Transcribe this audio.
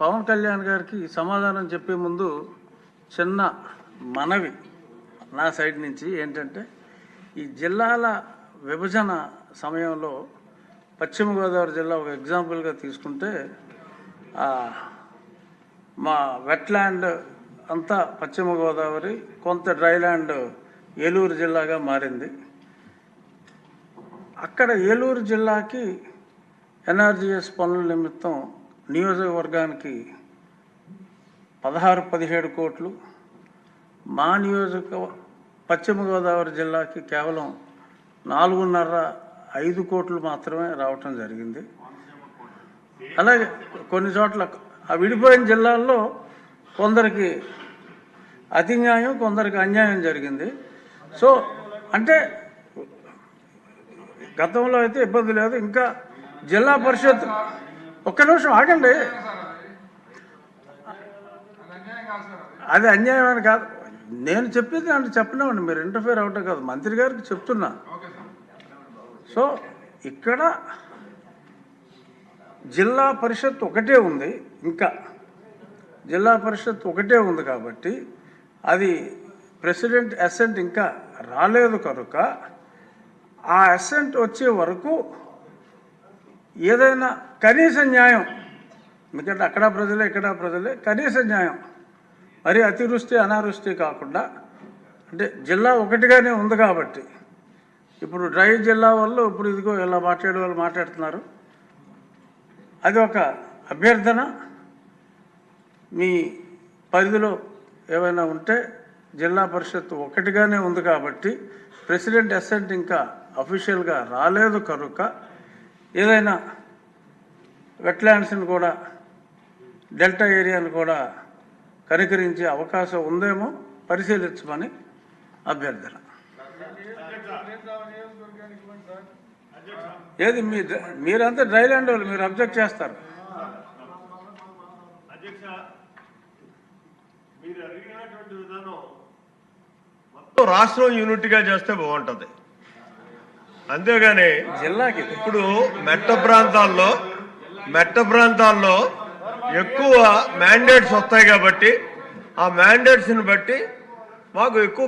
పవన్ కళ్యాణ్ గారికి సమాధానం చెప్పే ముందు చిన్న మనవి నా సైడ్ నుంచి ఏంటంటే ఈ జిల్లాల విభజన సమయంలో పశ్చిమ గోదావరి జిల్లా ఒక ఎగ్జాంపుల్గా తీసుకుంటే మా వెట్లాండ్ అంతా పశ్చిమ గోదావరి కొంత డ్రైలాండ్ ఏలూరు జిల్లాగా మారింది. అక్కడ ఏలూరు జిల్లాకి ఎన్ఆర్జీఎస్ పనుల నిమిత్తం నియోజకవర్గానికి పదహారు పదిహేడు కోట్లు. మా నియోజక పశ్చిమ గోదావరి జిల్లాకి కేవలం నాలుగున్నర ఐదు కోట్లు మాత్రమే రావటం జరిగింది. అలాగే కొన్ని చోట్ల ఆ విడిపోయిన జిల్లాల్లో కొందరికి అతి న్యాయం కొందరికి అన్యాయం జరిగింది. సో అంటే గతంలో అయితే ఇబ్బంది లేదు. ఇంకా జిల్లా పరిషత్ ఒక్క నిమిషం ఆగండి. అది అన్యాయం అని కాదు. నేను చెప్పేది అంటే చెప్పలేమండి మీరు ఇంటర్ఫేర్ అవటం కాదు. మంత్రి గారికి చెప్తున్నా. సో ఇక్కడ జిల్లా పరిషత్ ఒకటే ఉంది ఇంకా. జిల్లా పరిషత్ ఒకటే ఉంది కాబట్టి అది ప్రెసిడెంట్ అసెంట్ ఇంకా రాలేదు కనుక ఆ అసెంట్ వచ్చే వరకు ఏదైనా కనీస న్యాయం. ఎందుకంటే అక్కడ ప్రజలే ఇక్కడ ప్రజలే కనీస న్యాయం. మరి అతివృష్టి అనావృష్టి కాకుండా అంటే జిల్లా ఒకటిగానే ఉంది కాబట్టి. ఇప్పుడు డ్రై జిల్లా వాళ్ళు ఇప్పుడు ఇదిగో ఇలా మాట్లాడే వాళ్ళు మాట్లాడుతున్నారు. అది ఒక అభ్యర్థన. మీ పరిధిలో ఏమైనా ఉంటే జిల్లా పరిషత్ ఒకటిగానే ఉంది కాబట్టి ప్రెసిడెంట్ అసెంట్ ఇంకా అఫీషియల్గా రాలేదు కనుక ఏదైనా వెట్లాండ్స్ని కూడా డెల్టా ఏరియాను కూడా కనికరించే అవకాశం ఉందేమో పరిశీలించమని అభ్యర్థన. ఏది మీ మీరంతా డ్రైలాండ్ వాళ్ళు మీరు అబ్జెక్ట్ చేస్తారు. రాష్ట్రం యూనిట్గా చేస్తే బాగుంటుంది. అంతేగాని జిల్లాకి. ఇప్పుడు మెట్ట ప్రాంతాల్లో మెట్ట ప్రాంతాల్లో ఎక్కువ మ్యాండేట్స్ వస్తాయి కాబట్టి ఆ మ్యాండేట్స్ని బట్టి మాకు ఎక్కువ